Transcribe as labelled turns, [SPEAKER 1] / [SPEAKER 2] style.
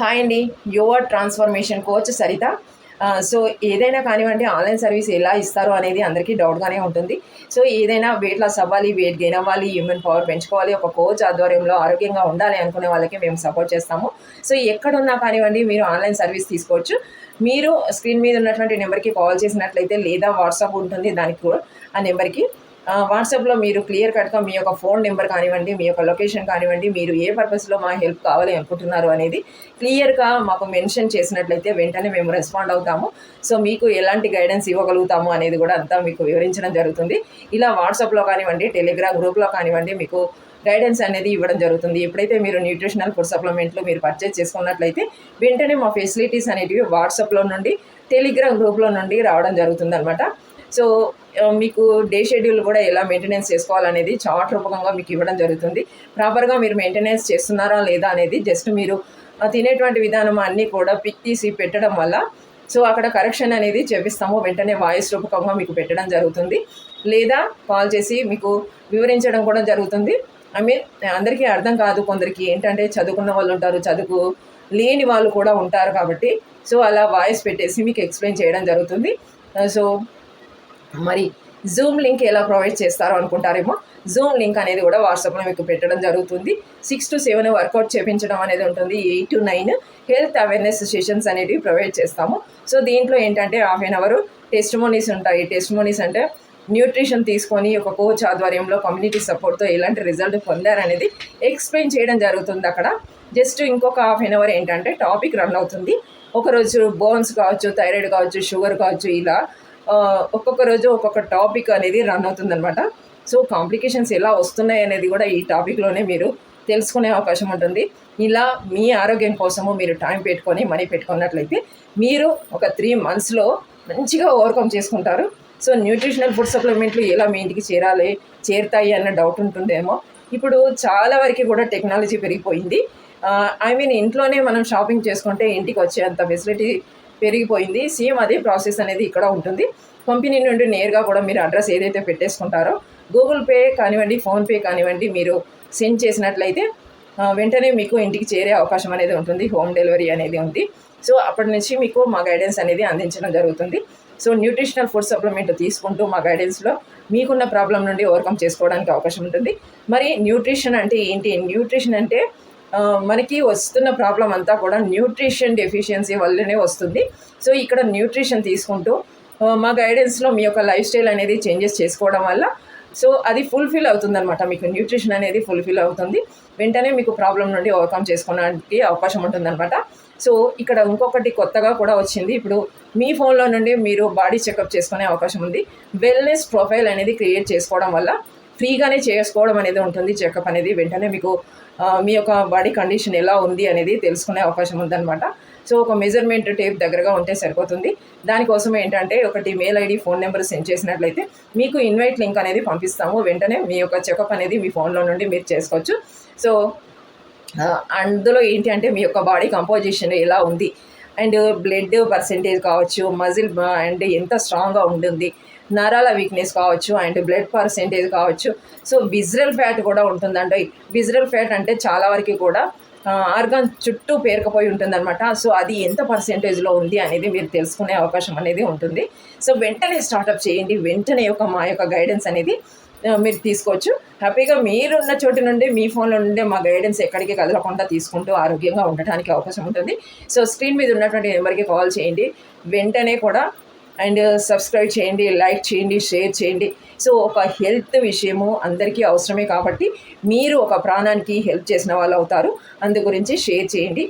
[SPEAKER 1] Hi అండి. Your transformation coach Saritha. So ఏదైనా కానివ్వండి ఆన్లైన్ సర్వీస్ ఎలా ఇస్తారు అనేది అందరికీ డౌట్గానే ఉంటుంది. సో ఏదైనా వెయిట్ లాస్ అవ్వాలి వెయిట్ గెయిన్ అవ్వాలి హ్యూమన్ పవర్ పెంచుకోవాలి ఒక కోచ్ ఆధ్వర్యంలో ఆరోగ్యంగా ఉండాలి అనుకునే వాళ్ళకి మేము సపోర్ట్ చేస్తాము. సో ఎక్కడున్నా కానివ్వండి మీరు ఆన్లైన్ సర్వీస్ తీసుకోవచ్చు. మీరు స్క్రీన్ మీద ఉన్నటువంటి నెంబర్కి కాల్ చేసినట్లయితే లేదా వాట్సాప్ ఉంటుంది దానికి కూడా ఆ నెంబర్కి. వాట్సాప్లో మీరు క్లియర్ కట్గా మీ యొక్క ఫోన్ నెంబర్ కానివ్వండి మీ యొక్క లొకేషన్ కానివ్వండి మీరు ఏ పర్పస్లో మా హెల్ప్ కావాలి అనుకుంటున్నారు అనేది క్లియర్గా మాకు మెన్షన్ చేసినట్లయితే వెంటనే మేము రెస్పాండ్ అవుతాము. సో మీకు ఎలాంటి గైడెన్స్ ఇవ్వగలుగుతాము అనేది కూడా అంతా మీకు వివరించడం జరుగుతుంది. ఇలా వాట్సాప్లో కానివ్వండి టెలిగ్రామ్ గ్రూప్లో కానివ్వండి మీకు గైడెన్స్ అనేది ఇవ్వడం జరుగుతుంది. ఎప్పుడైతే మీరు న్యూట్రిషనల్ ఫుడ్ సప్లిమెంట్లు మీరు పర్చేస్ చేసుకున్నట్లయితే వెంటనే మా ఫెసిలిటీస్ అనేటివి వాట్సాప్లో నుండి టెలిగ్రామ్ గ్రూప్లో నుండి రావడం జరుగుతుంది అనమాట సో మీకు డే షెడ్యూల్ కూడా ఎలా మెయింటెనెన్స్ చేసుకోవాలనేది చార్ట్ రూపకంగా మీకు ఇవ్వడం జరుగుతుంది. ప్రాపర్గా మీరు మెయింటెనెన్స్ చేస్తున్నారా లేదా అనేది జస్ట్ మీరు తినేటువంటి విధానం అన్నీ కూడా పిక్ తీసి పెట్టడం వల్ల సో అక్కడ కరెక్షన్ అనేది చేపిస్తాము. వెంటనే వాయిస్ రూపకంగా మీకు పెట్టడం జరుగుతుంది. లేదా కాల్ చేసి మీకు వివరించడం కూడా జరుగుతుంది. ఐ మీన్ అందరికీ అర్థం కాదు కొందరికి ఏంటంటే చదువుకున్న వాళ్ళు ఉంటారు చదువు లేని వాళ్ళు కూడా ఉంటారు కాబట్టి సో అలా వాయిస్ పెట్టేసి మీకు ఎక్స్ప్లెయిన్ చేయడం జరుగుతుంది. సో మరి జూమ్ లింక్ ఎలా ప్రొవైడ్ చేస్తారో అనుకుంటారేమో. జూమ్ లింక్ అనేది కూడా వాట్సాప్లో మీకు పెట్టడం జరుగుతుంది. సిక్స్ టు సెవెన్ వర్కౌట్ చేపించడం అనేది ఉంటుంది. Eight to nine health awareness sessions అనేటివి ప్రొవైడ్ చేస్తాము. సో దీంట్లో ఏంటంటే half an hour testimonies ఉంటాయి. టెస్ట్ మోనీస్ అంటే న్యూట్రిషన్ తీసుకొని ఒక కోచ్ ఆధ్వర్యంలో కమ్యూనిటీ సపోర్ట్తో ఎలాంటి రిజల్ట్ పొందారనేది ఎక్స్ప్లెయిన్ చేయడం జరుగుతుంది అక్కడ. జస్ట్ ఇంకొక హాఫ్ ఎన్ అవర్ ఏంటంటే టాపిక్ రన్ అవుతుంది. ఒకరోజు బోన్స్ కావచ్చు థైరాయిడ్ కావచ్చు షుగర్ కావచ్చు ఇలా ఒక్కొక్క రోజు ఒక్కొక్క టాపిక్ అనేది రన్ అవుతుంది అనమాట సో కాంప్లికేషన్స్ ఎలా వస్తున్నాయి అనేది కూడా ఈ టాపిక్లోనే మీరు తెలుసుకునే అవకాశం ఉంటుంది. ఇలా మీ ఆరోగ్యం కోసము మీరు టైం పెట్టుకొని మనీ పెట్టుకున్నట్లయితే మీరు ఒక త్రీ మంత్స్లో మంచిగా ఓవర్కమ్ చేసుకుంటారు. సో న్యూట్రిషనల్ ఫుడ్ సప్లిమెంట్లు ఎలా మీ ఇంటికి చేరాలి చేరుతాయి అన్న డౌట్ ఉంటుందేమో. ఇప్పుడు చాలా వరకు కూడా టెక్నాలజీ పెరిగిపోయింది. ఐ మీన్ ఇంట్లోనే మనం షాపింగ్ చేసుకుంటే ఇంటికి వచ్చేంత ఫెసిలిటీ పెరిగిపోయింది. సేమ్ అదే ప్రాసెస్ అనేది ఇక్కడ ఉంటుంది. కంపెనీ నుండి నేరుగా కూడా మీరు అడ్రస్ ఏదైతే పెట్టేసుకుంటారో గూగుల్ పే కానివ్వండి ఫోన్పే కానివ్వండి మీరు సెండ్ చేసినట్లయితే వెంటనే మీకు ఇంటికి చేరే అవకాశం అనేది ఉంటుంది. హోమ్ డెలివరీ అనేది ఉంది. సో అప్పటి నుంచి మీకు మా గైడెన్స్ అనేది అందించడం జరుగుతుంది. సో న్యూట్రిషనల్ ఫుడ్ సప్లిమెంట్ తీసుకుంటూ మా గైడెన్స్లో మీకున్న ప్రాబ్లం నుండి ఓవర్కమ్ చేసుకోవడానికి అవకాశం ఉంటుంది. మరి న్యూట్రిషన్ అంటే ఏంటి? న్యూట్రిషన్ అంటే మనకి వస్తున్న ప్రాబ్లం అంతా కూడా న్యూట్రిషన్ డెఫిషియన్సీ వల్లనే వస్తుంది. సో ఇక్కడ న్యూట్రిషన్ తీసుకుంటూ మా గైడెన్స్లో మీ యొక్క లైఫ్ స్టైల్ అనేది చేంజెస్ చేసుకోవడం వల్ల సో అది ఫుల్ఫిల్ అవుతుందన్నమాట. మీకు న్యూట్రిషన్ అనేది ఫుల్ఫిల్ అవుతుంది. వెంటనే మీకు ప్రాబ్లం నుండి ఓవర్కమ్ చేసుకోవడానికి అవకాశం ఉంటుందన్నమాట. సో ఇక్కడ ఇంకొకటి కొత్తగా కూడా వచ్చింది. ఇప్పుడు మీ ఫోన్లో నుండి మీరు బాడీ చెకప్ చేసుకునే అవకాశం ఉంది. వెల్నెస్ ప్రొఫైల్ అనేది క్రియేట్ చేసుకోవడం వల్ల ఫ్రీగానే చేసుకోవడం అనేది ఉంటుంది. చెకప్ అనేది వెంటనే మీకు మీ యొక్క బాడీ కండిషన్ ఎలా ఉంది అనేది తెలుసుకునే అవకాశం ఉందన్నమాట. సో ఒక మెజర్మెంట్ టేప్ దగ్గరగా ఉంటే సరిపోతుంది. దానికోసం ఏంటంటే ఒకటి mail ID phone number send చేసినట్లయితే మీకు ఇన్వైట్ లింక్ అనేది పంపిస్తాము. వెంటనే మీ యొక్క చెకప్ అనేది మీ ఫోన్లో నుండి మీరు చేసుకోవచ్చు. సో అందులో ఏంటి అంటే మీ యొక్క బాడీ కంపోజిషన్ ఎలా ఉంది? అండ్ బ్లడ్ పర్సెంటేజ్ కావచ్చు మజిల్ అండ్ ఎంత స్ట్రాంగ్గా ఉంటుంది నరాల వీక్నెస్ కావచ్చు అండ్ బ్లడ్ పర్సెంటేజ్ కావచ్చు. సో విజరల్ ఫ్యాట్ కూడా ఉంటుందండి విజరల్ ఫ్యాట్ అంటే చాలా వరకు కూడా ఆర్గాన్ చుట్టూ పేరుకపోయి ఉంటుందన్నమాట. సో అది ఎంత పర్సెంటేజ్లో ఉంది అనేది మీరు తెలుసుకునే అవకాశం అనేది ఉంటుంది. సో వెంటనే స్టార్ట్అప్ చేయండి. వెంటనే యొక్క మా యొక్క గైడెన్స్ అనేది మీరు తీసుకోవచ్చు. హ్యాపీగా మీరున్న చోటు నుండి మీ ఫోన్లో నుండి మా గైడెన్స్ ఎక్కడికి కదలకుండా తీసుకుంటూ ఆరోగ్యంగా ఉండటానికి అవకాశం ఉంటుంది. సో స్క్రీన్ మీద ఉన్నటువంటి నెంబర్కి కాల్ చేయండి. వెంటనే కూడా అండ్ సబ్స్క్రైబ్ చేయండి లైక్ చేయండి షేర్ చేయండి. సో ఒక హెల్త్ విషయము అందరికీ అవసరమే కాబట్టి మీరు ఒక ప్రాణానికి హెల్ప్ చేసిన వాళ్ళు అవుతారు. అందు గురించి షేర్ చేయండి.